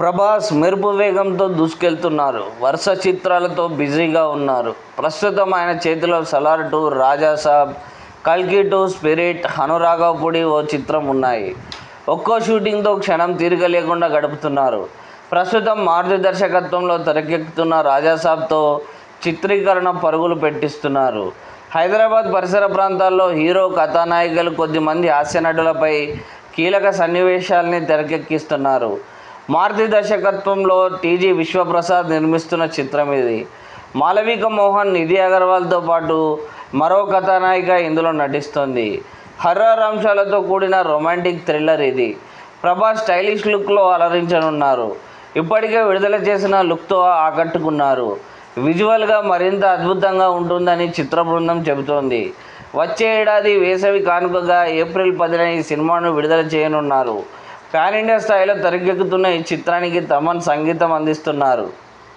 ప్రభాస్ మెరుపు వేగంతో దూసుకెళ్తున్నారు. వరుస చిత్రాలతో బిజీగా ఉన్నారు. ప్రస్తుతం ఆయన చేతిలో సలార్ టూ రాజాసాబ్ కల్కి టూ స్పిరిట్ హనురాఘవపుడి ఓ చిత్రం ఉన్నాయి. ఒక్కో షూటింగ్తో క్షణం తీరిక లేకుండా గడుపుతున్నారు. ప్రస్తుతం మారుతి దర్శకత్వంలో తెరకెక్కుతున్న రాజాసాబ్తో చిత్రీకరణ పరుగులు పెట్టిస్తున్నారు. హైదరాబాద్ పరిసర ప్రాంతాల్లో హీరో కథానాయికలు కొద్దిమంది హాస్య నటులపై కీలక సన్నివేశాల్ని తెరకెక్కిస్తున్నారు. మారుతి దర్శకత్వంలో టీజీ విశ్వప్రసాద్ నిర్మిస్తున్న చిత్రం ఇది. మాలవిక మోహన్ నిధి అగర్వాల్తో పాటు మరో కథానాయిక ఇందులో నటిస్తోంది. హర్రర్ అంశాలతో కూడిన రొమాంటిక్ థ్రిల్లర్ ఇది. ప్రభాస్ స్టైలిష్ లుక్లో అలరించనున్నారు. ఇప్పటికే విడుదల చేసిన లుక్తో ఆకట్టుకున్నారు. విజువల్గా మరింత అద్భుతంగా ఉంటుందని చిత్ర బృందం చెబుతోంది. వచ్చే ఏడాది వేసవి కానుకగా ఏప్రిల్ పదిన ఈ సినిమాను విడుదల చేయనున్నారు. పాన్ ఇండియా స్థాయిలో తెరకెక్కుతున్న ఈ చిత్రానికి తమన్ సంగీతం అందిస్తున్నారు.